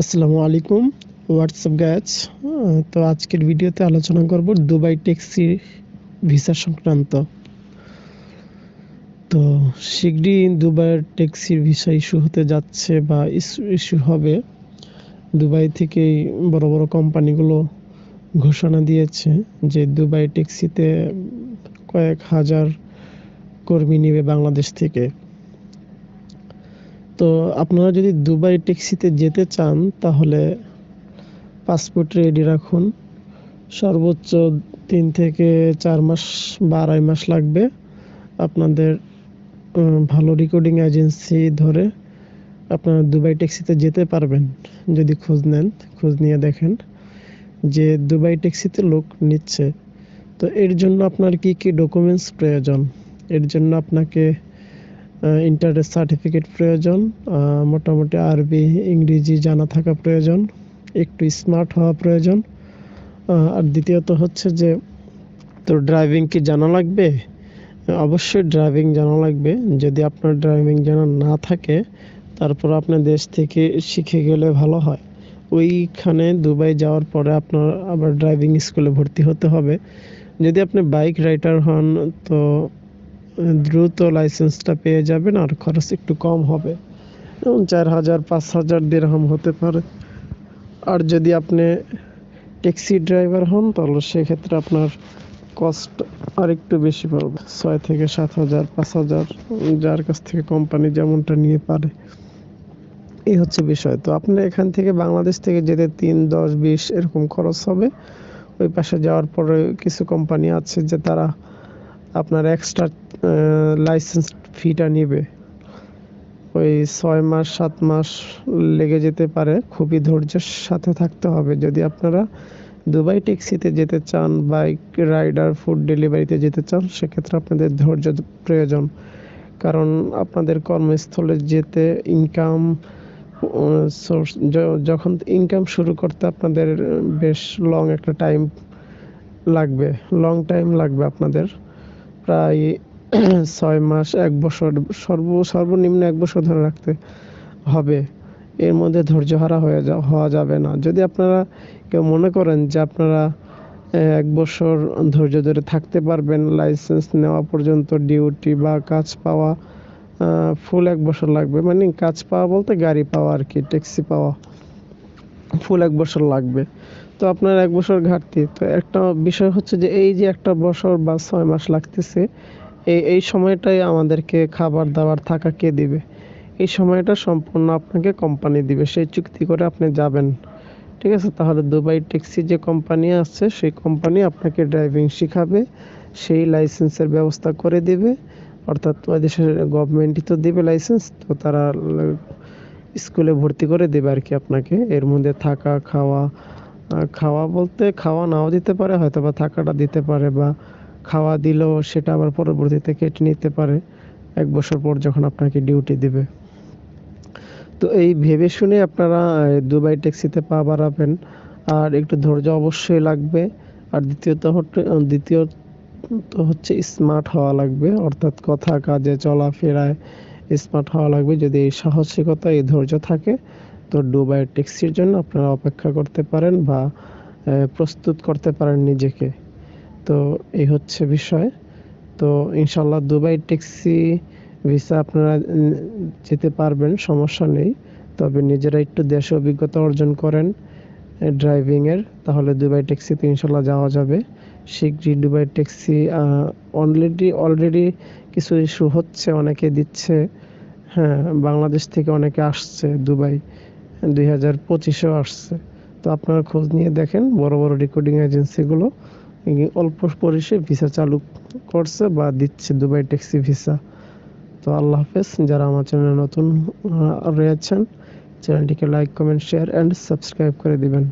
আসসালামু আলাইকুম। হোয়াটসঅ্যাপ গ্যাচ তো আজকের ভিডিওতে আলোচনা করব দুবাই ট্যাক্সি ভিসা সংক্রান্ত। তো শীঘ্রই দুবাইয়ের ট্যাক্সির ভিসা ইস্যু হতে যাচ্ছে বা ইস্যু হবে। দুবাই থেকেই বড় বড় কোম্পানিগুলো ঘোষণা দিয়েছে যে দুবাই ট্যাক্সিতে কয়েক হাজার কর্মী নেবে বাংলাদেশ থেকে। তো আপনারা যদি দুবাই ট্যাক্সিতে যেতে চান, তাহলে পাসপোর্ট রেডি রাখুন। সর্বোচ্চ তিন থেকে চার মাস বা আড়াই মাস লাগবে আপনাদের ভালো রেকর্ডিং এজেন্সি ধরে আপনারা দুবাই ট্যাক্সিতে যেতে পারবেন, যদি খোঁজ নেন, খোঁজ নিয়ে দেখেন যে দুবাই ট্যাক্সিতে লোক নিচ্ছে। তো এর জন্য আপনার কি কি ডকুমেন্টস প্রয়োজন? এর জন্য আপনাকে ইন্টারের সার্টিফিকেট প্রয়োজন মোটামুটি আরবি, ইংরেজি জানা থাকা প্রয়োজন, একটু স্মার্ট হওয়া প্রয়োজন। আর দ্বিতীয়ত হচ্ছে যে, তো ড্রাইভিং কি জানা লাগবে? অবশ্যই ড্রাইভিং জানা লাগবে। যদি আপনার ড্রাইভিং জানা না থাকে, তারপর আপনার দেশ থেকে শিখে গেলে ভালো হয়। ওইখানে দুবাই যাওয়ার পরে আপনার আবার ড্রাইভিং স্কুলে ভর্তি হতে হবে। যদি আপনি বাইক রাইডার হন, তো দ্রুত লাইসেন্সটা পেয়ে যাবেন আর খরচ একটু কম হবে। যেমন চার হাজার, পাঁচ হাজার দেড়হাম হতে পারে। আর যদি আপনি ট্যাক্সি ড্রাইভার হন, তাহলে সেক্ষেত্রে আপনার কস্ট আর একটু বেশি পড়বে। ছয় থেকে সাত হাজার, পাঁচ হাজার, যার কাছ থেকে কোম্পানি যেমনটা নিয়ে পারে। এই হচ্ছে বিষয়। তো আপনার এখান থেকে বাংলাদেশ থেকে যেতে তিন, দশ, বিশ এরকম খরচ হবে। ওই পাশে যাওয়ার পরে কিছু কোম্পানি আছে যে তারা আপনার এক্সট্রা লাইসেন্স ফিটা নেবে। ওই ছয় মাস, সাত মাস লেগে যেতে পারে। খুবই ধৈর্যের সাথে থাকতে হবে। যদি আপনারা দুবাই ট্যাক্সিতে যেতে চান বাইক রাইডার ফুড ডেলিভারিতে যেতে চান, সেক্ষেত্রে আপনাদের ধৈর্য প্রয়োজন। কারণ আপনাদের কর্মস্থলে যেতে ইনকাম সোর্স যখন ইনকাম শুরু করতে আপনাদের বেশ লং একটা টাইম লাগবে। লং টাইম লাগবে আপনাদের। প্রায় ছয় মাস, এক বছর, সর্ব, সর্বনিম্ন এক বছর ধরে রাখতে হবে। এর মধ্যে ধৈর্যহারা হয়ে যা, হওয়া যাবে না। যদি আপনারা কেউ মনে করেন যে আপনারা এক বছর ধৈর্য ধরে থাকতে পারবেন, লাইসেন্স নেওয়া পর্যন্ত ডিউটি বা কাজ পাওয়া ফুল এক বছর লাগবে। মানে কাজ পাওয়া বলতে গাড়ি পাওয়া আর কি, ট্যাক্সি পাওয়া, ফুল এক বছর লাগবে। তো আপনার এক বছর ঘাটতি। তো একটা বিষয় হচ্ছে যে এই যে একটা বছর বা ছয় মাস লাগতেছে এই এই সময়টাই আমাদেরকে খাবার দাবার থাকা কে দিবে? এই সময়টা সম্পূর্ণ আপনাকে কোম্পানি দিবে। সেই চুক্তি করে আপনি যাবেন। ঠিক আছে? তাহলে দুবাই ট্যাক্সি যে কোম্পানি আছে, সেই কোম্পানি আপনাকে ড্রাইভিং শেখাবে, সেই লাইসেন্সের ব্যবস্থা করে দেবে। অর্থাৎ দেশের গভর্নমেন্টই তো দেবে লাইসেন্স তো তারা স্কুলে ভর্তি করে দেবে আর কি আপনাকে। এর মধ্যে থাকা, খাওয়া খাওয়া বলতে খাওয়া নাও দিতে পারে হয়তো বা থাকাটা দিতে পারে বা খাওয়া দিলেও সেটা আবার পরবর্তীতে কেটে নিতে পারে এক বছর পর যখন আপনাকে ডিউটি দিবে। তো এই ভেবে শুনে আপনারা দুবাই ট্যাক্সিতে পা বাড়াবেন। আর একটু ধৈর্য অবশ্যই লাগবে। আর দ্বিতীয়ত দ্বিতীয়ত হচ্ছে স্মার্ট হওয়া লাগবে। অর্থাৎ কথা, কাজে, চলাফেরায় স্মার্ট হওয়া লাগবে। যদি এই সাহসিকতা, এই ধৈর্য থাকে, তো দুবাই ট্যাক্সির জন্য আপনারা অপেক্ষা করতে পারেন বা প্রস্তুত করতে পারেন নিজেকে। তো এই হচ্ছে বিষয়। তো ইনশাল্লাহ দুবাই ট্যাক্সি ভিসা আপনারা যেতে পারবেন, সমস্যা নেই। তবে নিজেরা একটু দেশে অভিজ্ঞতা অর্জন করেন ড্রাইভিংয়ের তাহলে দুবাই ট্যাক্সিতে ইনশাল্লাহ যাওয়া যাবে। শীঘ্রই দুবাই ট্যাক্সি অলরেডি অলরেডি কিছু ইস্যু হচ্ছে, অনেকে দিচ্ছে। হ্যাঁ বাংলাদেশ থেকে অনেকে আসছে, দুবাই দুই হাজার পঁচিশেও আসছে। তো আপনারা খোঁজ নিয়ে দেখেন বড় বড় রেকর্ডিং এজেন্সিগুলো অল্প পরে সে ভিসা চালু করছে বা দিচ্ছে দুবাই ট্যাক্সি ভিসা। তো আল্লাহ হাফেজ, যারা আমার চ্যানেলে নতুন রয়েছেন, চ্যানেলটিকে like comment share and subscribe করে দিবেন।